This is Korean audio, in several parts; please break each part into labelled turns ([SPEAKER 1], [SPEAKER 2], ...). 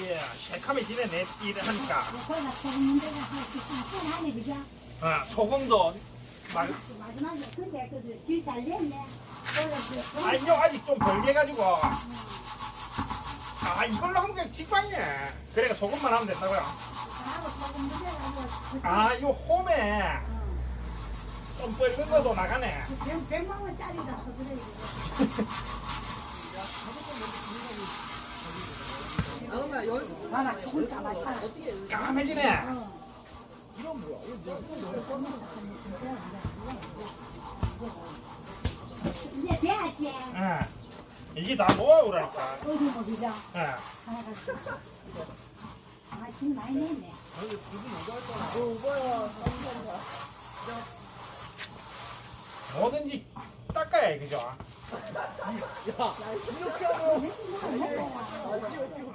[SPEAKER 1] 그래야지 새카매지네 내 일을 하니까.
[SPEAKER 2] 소금?
[SPEAKER 1] 어, 소금도 막
[SPEAKER 2] 마지막에 근데 그길잘 냈네.
[SPEAKER 1] 아니요 아직 좀 벌게가지고. 아 이걸로 하면 그냥 직방이네. 그래가 소금만 하면 된다고요. 아이 홈에 좀 뻘건 것도 나가네.
[SPEAKER 2] 백- 백만 원짜리다 그래 이거.
[SPEAKER 1] 까매지네
[SPEAKER 2] 이제 돼야지.
[SPEAKER 1] 어. 이게 다 모아오라니까
[SPEAKER 2] 어디?
[SPEAKER 1] 어.
[SPEAKER 2] 하나가. 아, 진 많이 냈네.
[SPEAKER 1] 뭐든지 닦아야 해, 그죠?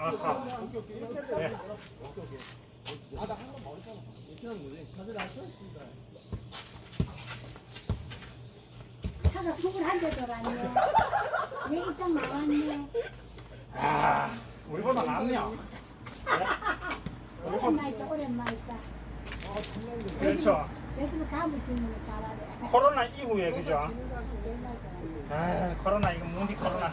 [SPEAKER 1] 아하. 네.
[SPEAKER 2] 차가 스물 한대 돌았네. 내 입장 나왔네.
[SPEAKER 1] 아, 우리보다 낫네요.
[SPEAKER 2] 오랜만에 있다.
[SPEAKER 1] 그렇죠. 코로나 이후에 그죠? 아, 코로나 이거 뭔디 코로나.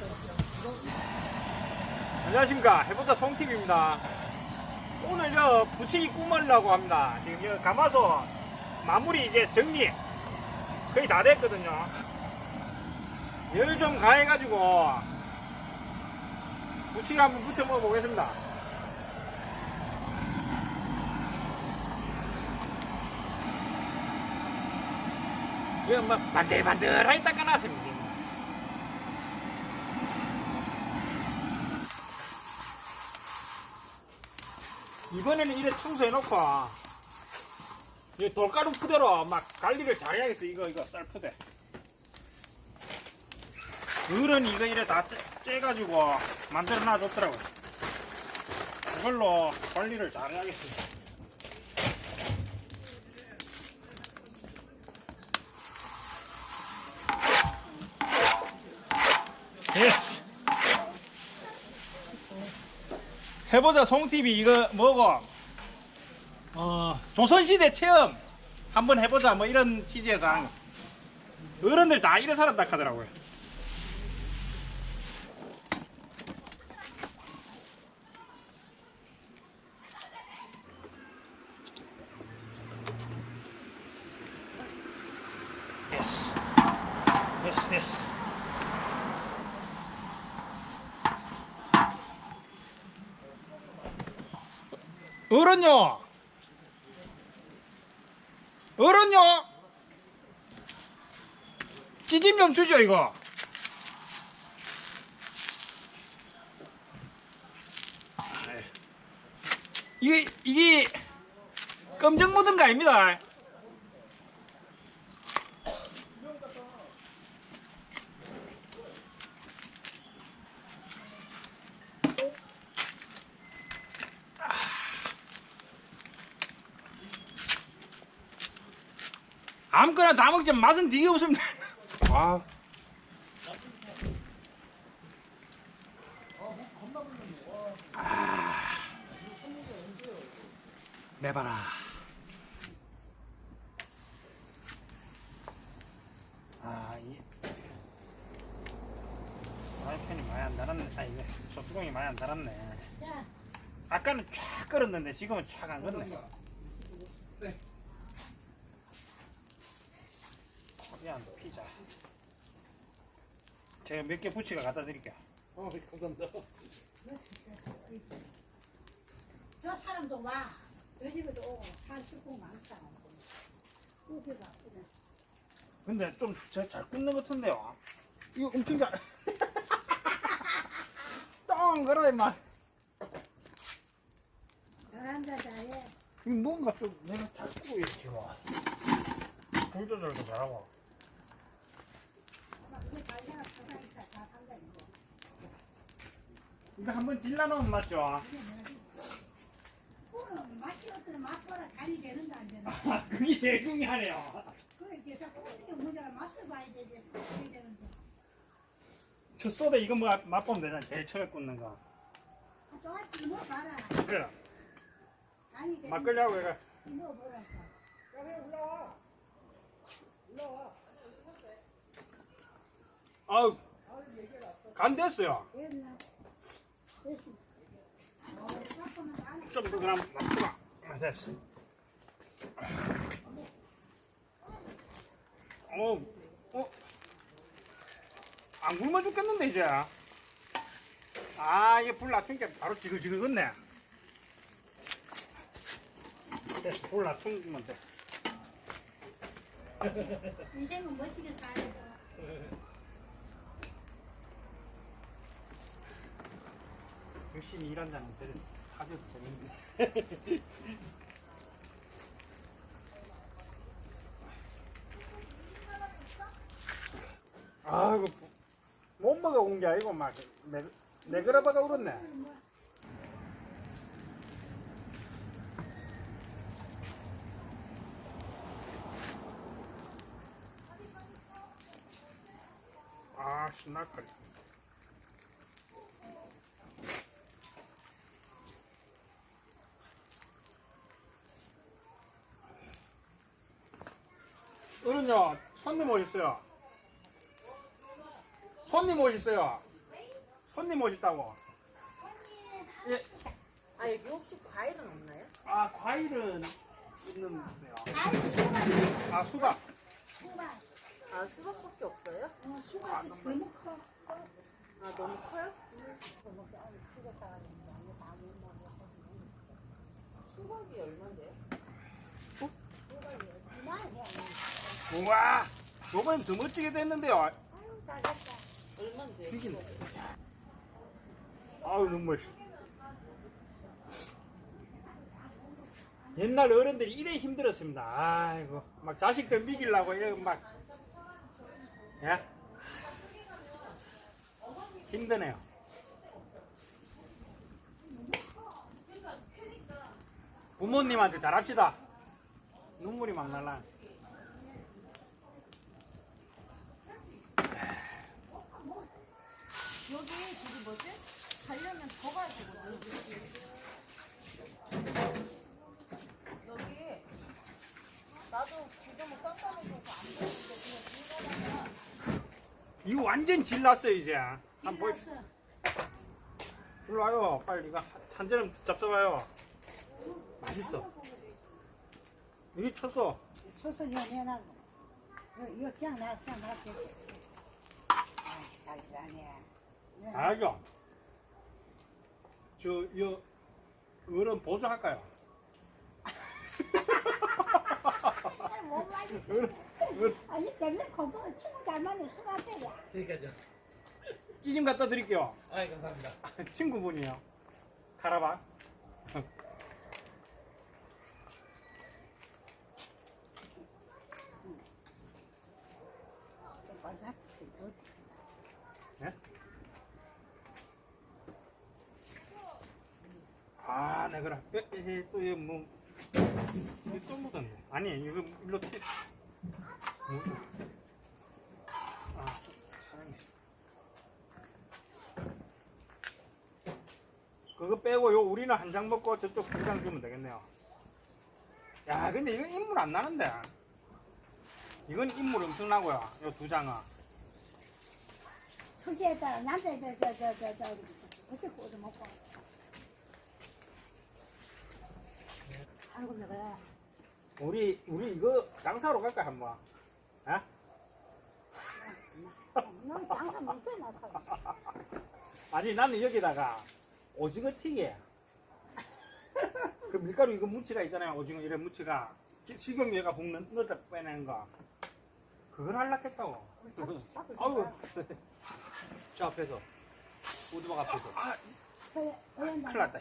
[SPEAKER 1] 안녕하십니까 해보자 송TV입니다. 오늘 저 부치기 꾸물라고 합니다. 지금 여기 가마솥 마무리 이제 정리 거의 다 됐거든요. 열 좀 가해가지고 부치기 한번 부쳐 먹어보겠습니다. 이거 뭐 반들반들하게 닦아놨습니다. 이번에는 이래 청소해놓고 이 돌가루 푸대로 막 관리를 잘해야겠어. 이거 이거 쌀푸대. 을은 이거 이래 다 째, 째가지고 만들어 놔줬더라고. 이걸로 관리를 잘해야겠어. 예스 해보자 송TV 이거 뭐고? 어 조선시대 체험 한번 해보자 뭐 이런 취지에서. 한 거. 어른들 다 이래 살았다 하더라고요. 예스 예스 어른요? 어른요? 찌짐 좀 주죠 이거. 이게 이게 검정 묻은 거 아닙니다 아무거나 다 먹지 맛은 되게 없습니다 아 아. 매봐라. 아, 이 와이팬이 많이 안 달았네. 아, 이거 저 뚜껑이 많이 안 달았네.
[SPEAKER 2] 자,
[SPEAKER 1] 아까는 쫙 끓었는데 지금은 쫙 안 끓네. 코리안 피자. 제가 몇 개 부치가 갖다 드릴게요.
[SPEAKER 3] 어, 감사합니다.
[SPEAKER 2] 저 사람도 와. 저 집에도 오고, 살 슈퍼 많다. 여기가, 그래.
[SPEAKER 1] 근데 좀 잘 굽는 것 같은데요. 이거 엄청 잘. 똥그라 임마.
[SPEAKER 2] 잘한다, 잘해.
[SPEAKER 1] 이거 뭔가 좀 내가 잘 굽고 있지 뭐. 불 조절도 잘하고.
[SPEAKER 2] 막 그거 잘 내가 사장이니까 잘한다, 이거.
[SPEAKER 1] 이거 한번 질러놓으면 맞죠?
[SPEAKER 2] 그거는 맛이 어떤 맛보라 간이 되는다, 안 되는다.
[SPEAKER 1] 아, 그게 제일 중요하네요.
[SPEAKER 2] 그래, 계속 끓이는 문제가 맛을 봐야 되지. 그래야 되는데.
[SPEAKER 1] 저 소다 이거 뭐 맛보면 되잖아. 제일 처음에 굽는 거.
[SPEAKER 2] 좋았지 뭐 봐라.
[SPEAKER 1] 그래
[SPEAKER 2] 아니 그
[SPEAKER 1] 막걸리하고
[SPEAKER 2] 뭐 뭐랄까.
[SPEAKER 1] 아우 간 됐어요?
[SPEAKER 2] 됐어. 어,
[SPEAKER 1] 어, 어, 안 굶어 죽겠는데 이제 아 이게 불게 바로 지글지글겠네 됐어 불 낮추면 돼
[SPEAKER 2] 인생은 멋지게 살야 돼.
[SPEAKER 1] 열심히 일한다는 데 사줘도 되는데. 아이고 못 먹어 온게 아니고 막 내, 내 그라바가 울었네. 아 신나거리 어른요 손님 오셨어요 손님 오셨어요 손님 오셨다고 예.
[SPEAKER 3] 아 여기 혹시 과일은 없나요?
[SPEAKER 1] 아 과일은 있는데요
[SPEAKER 2] 아니 수박,
[SPEAKER 1] 아 수박
[SPEAKER 2] 수박.
[SPEAKER 3] 아 수박밖에 없어요?
[SPEAKER 2] 어, 수박이 너무 커.
[SPEAKER 3] 아 너무 커요? 수박이 얼마인데요?
[SPEAKER 2] 이만해.
[SPEAKER 1] 우와 요번엔 더 멋지게 됐는데요.
[SPEAKER 2] 아유 잘했다.
[SPEAKER 3] 얼마인데요?
[SPEAKER 1] 튀긴다 아우 너무 멋있어 옛날 어른들이 이래 힘들었습니다. 아이고 막 자식들 미기려고 이래 막. 야? 힘드네요. 부모님한테 잘합시다. 눈물이 막 날라
[SPEAKER 3] 여기 저기 뭐지? 가려면 더 가야 되거든 여기 나도 지금은 깜깜해져서 안 보이는데 그냥 들어가다가
[SPEAKER 1] 이거 완전 질났어요 이제 한번 보여
[SPEAKER 2] 일났어.
[SPEAKER 1] 일로 와요 빨리 이거 한잔 잡숴봐요 맛있어 이게 쳤어
[SPEAKER 2] 소서 연연하고. 이거 그냥 나 그냥 나 겠지. 아, 잘하네.
[SPEAKER 1] 잘 어른 보조할까요
[SPEAKER 2] 못 맞지.
[SPEAKER 1] 어른 어른
[SPEAKER 2] 아니 때문에 건강을 친구 잘 맞는 수가대야.
[SPEAKER 4] 그러니까요.
[SPEAKER 1] 찌짐 갖다 드릴게요
[SPEAKER 4] 아, 감사합니다.
[SPEAKER 1] 친구분이요 카라반
[SPEAKER 2] 맞아.
[SPEAKER 1] 네? 아, 네, 그래. 에, 에, 또, 이거 뭐, 이게 또 묻었네. 아니, 이거 일로 튀. 뭐, 아, 잘했네. 그거 빼고, 요, 우리는 한 장 먹고 저쪽 두 장 주면 되겠네요. 야, 근데 이건 인물 안 나는데. 이건 인물 엄청 나고요. 요 두 장은.
[SPEAKER 2] 따라 남자 저저저저저 어째 꼬도 먹고. 아이고 내가
[SPEAKER 1] 우리 우리 이거 장사로 갈까 한번? 아?
[SPEAKER 2] 너 장사 못해 나 살.
[SPEAKER 1] 아니 나는 여기다가 오징어 튀게 그 밀가루 이거 무치가 있잖아요 오징어 이런 무치가 기- 식용유가 볶는 넣다 빼내는 거 그걸 할라 했다고 아우
[SPEAKER 4] 저 앞에서. 오두막 앞에서.
[SPEAKER 1] 아
[SPEAKER 2] 그래
[SPEAKER 1] 큰일 났다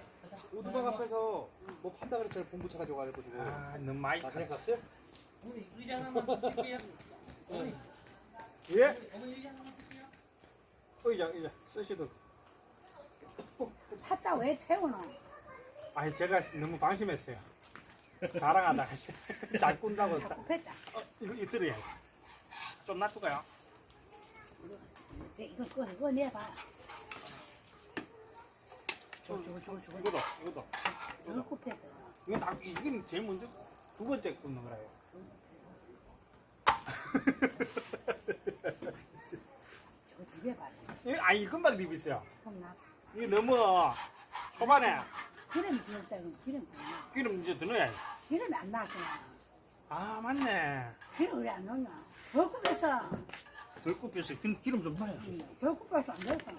[SPEAKER 4] 오두막 앞에서 뭐 판다 그랬잖아요. 봉부차 가져가지고.
[SPEAKER 1] 아 너무 많이
[SPEAKER 4] 나 그냥 갔어요?
[SPEAKER 5] 어머니 의자 하나만 드릴게요. 어머니,
[SPEAKER 1] 예?
[SPEAKER 5] 어머니 의자 하나만 드릴게요.
[SPEAKER 1] 의자 의자 쓰시도
[SPEAKER 2] 탔다 왜 태우노?
[SPEAKER 1] 아니 제가 너무 방심했어요 자랑하다가 잘 꾼다고 자,
[SPEAKER 2] 뺐다.
[SPEAKER 1] 어, 이거 이거 들어야지 좀 놔둘까요?
[SPEAKER 2] 이거 이거 이거 내봐. 저거 저거 저거 저거
[SPEAKER 1] 이거도
[SPEAKER 2] 저거 코피해
[SPEAKER 1] 이건 제일 먼저 두 번째 굽는 거라요.
[SPEAKER 2] 저거 두개 봐라
[SPEAKER 1] 이- 아 이금방 비비세요.
[SPEAKER 2] 나
[SPEAKER 1] 이게 너무 초반에
[SPEAKER 2] 기름 넣을 때는 기름 안 나.
[SPEAKER 1] 기름 이제 더 넣어야 돼.
[SPEAKER 2] 기름이 안 나잖아
[SPEAKER 1] 아 맞네.
[SPEAKER 2] 기름 왜안 넣냐
[SPEAKER 1] 덜 굽혀서 기- 기름 좀 넣어야 돼.
[SPEAKER 2] 저국에서 안 넣었잖아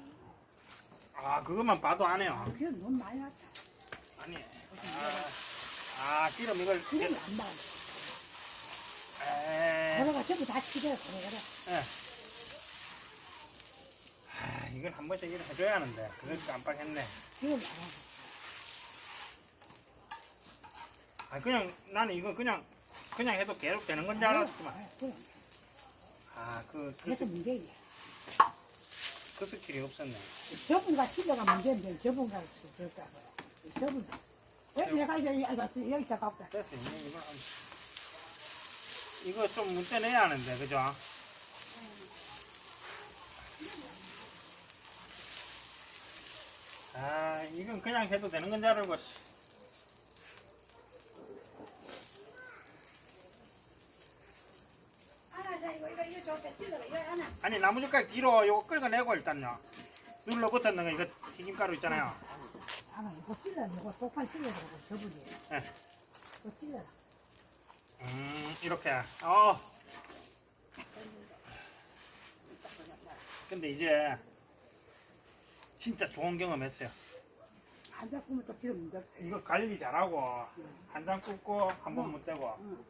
[SPEAKER 1] 아 그것만 봐도 안 해요.
[SPEAKER 2] 기름 너무 많이 났다
[SPEAKER 1] 아니. 아, 아 기름 이걸
[SPEAKER 2] 기름이 안 나.
[SPEAKER 1] 에.
[SPEAKER 2] 그래가 전부 다 치대요 그래
[SPEAKER 1] 아, 이걸 한 번씩 이렇게 해줘야 하는데 그걸 깜빡했네.
[SPEAKER 2] 기름 안 나.
[SPEAKER 1] 아 그냥 나는 이거 그냥 그냥 해도 계속 되는 건 줄 알았지만
[SPEAKER 2] 그래
[SPEAKER 1] 아그 그,
[SPEAKER 2] 그래서
[SPEAKER 1] 스-
[SPEAKER 2] 문제야
[SPEAKER 1] 그 스킬이 없었네.
[SPEAKER 2] 저분과 치대가 문제인데 저분과 저까 저분과 왜 내가 여기 여기 다 갖고
[SPEAKER 1] 됐어 이제 이거 한 이거 좀 문제 내야 하는데 그죠? 아 이건 그냥 해도 되는 건 줄 알고 씨.
[SPEAKER 2] 하나 자 이거 이거 이거 좋게 찔러 이거 하나
[SPEAKER 1] 아니 나무젓가락 뒤로 요거 끌어내고 일단요. 눌러붙었는 거 이거 튀김가루 있잖아요.
[SPEAKER 2] 하나 이거 찔러 이거 똑바로 찔러가지고 저분이.
[SPEAKER 1] 네.
[SPEAKER 2] 이거 찔러
[SPEAKER 1] 음 이렇게. 어. 근데 이제 진짜 좋은 경험 했어요.
[SPEAKER 2] 한 작품은 또 지금 문제
[SPEAKER 1] 이거 관리 잘하고 한장 굽고 한 번못 떼고.
[SPEAKER 2] 응.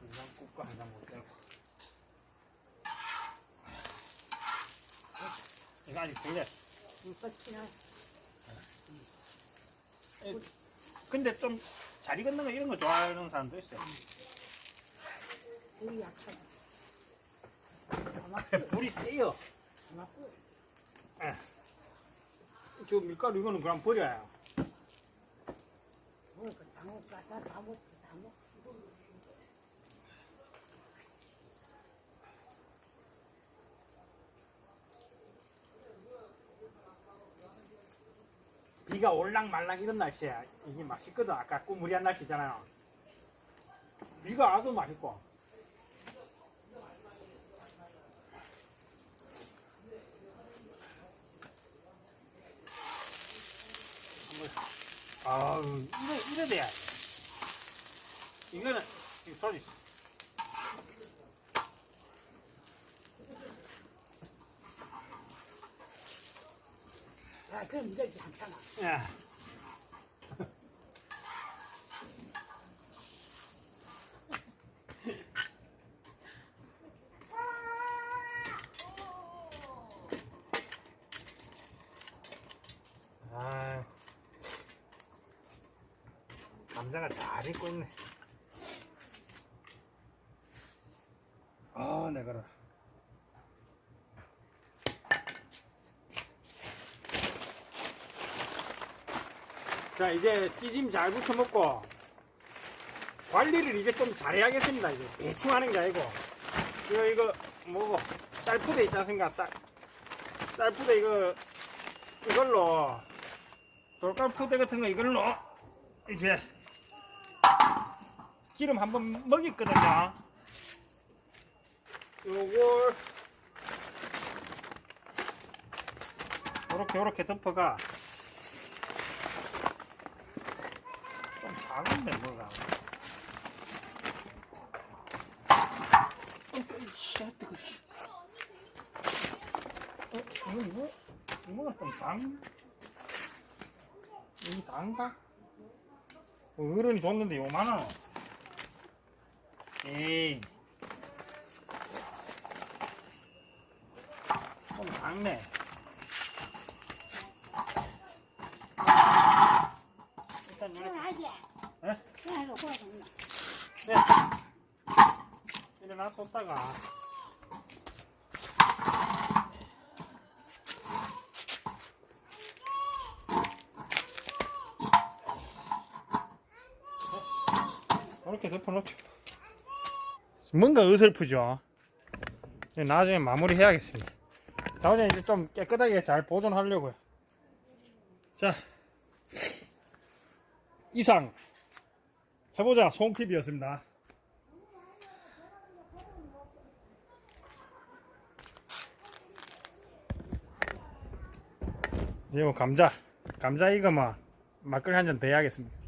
[SPEAKER 1] 한 장 굽고 한 장 못 떼고 이거 아직 덜
[SPEAKER 2] 이거 찔러
[SPEAKER 1] 근데 좀 잘 익었는 거 이런 거 좋아하는 사람도 있어요.
[SPEAKER 2] 우리 약간
[SPEAKER 1] 불이 세요.
[SPEAKER 2] 고맙고
[SPEAKER 1] 저 밀가루 이거는 그냥 버려요.
[SPEAKER 2] 뭐그 당국 갖다 다 먹고 다 먹고
[SPEAKER 1] 비가 올랑 말랑 이런 날씨에 이게 맛있거든. 아까 꾸무리한 날씨잖아요. 비가 와도 맛있고. 아우 이래 이래 돼야 돼. 이거는 이 소리
[SPEAKER 2] 야 그럼 문제지 않잖아
[SPEAKER 1] 예. 아, 감자가 잘 익고 있네. 아, 내가라. 자, 이제 찌짐 잘 붙여 먹고 관리를 이제 좀 잘해야겠습니다. 이제 대충 하는 게 아니고 이거 이거 뭐고 쌀푸대 있지 않습니까? 쌀 쌀푸대 이거 이걸로 돌가푸대 같은 거 이걸로 이제 기름 한번 먹였거든요. 요걸 요렇게 요렇게 덮어가 작은데 뭐가 이씨 뜨거 어? 이거 이거 이거가 좀 단? 이게? 어, 어른이 줬는데 요만하노 에이 좀 작네 일단 요렇게
[SPEAKER 2] 하고 그래 정말
[SPEAKER 1] 네. 일어나 뒀다가 이렇게 덮어놓죠. 뭔가 어설프죠. 이제 나중에 마무리 해야겠습니다. 자, 이제 좀 깨끗하게 잘 보존하려고요. 자, 이상 해보자 송TV였습니다. 이제 뭐 감자, 감자 이거 뭐 막걸리 한 잔 더 해야겠습니다.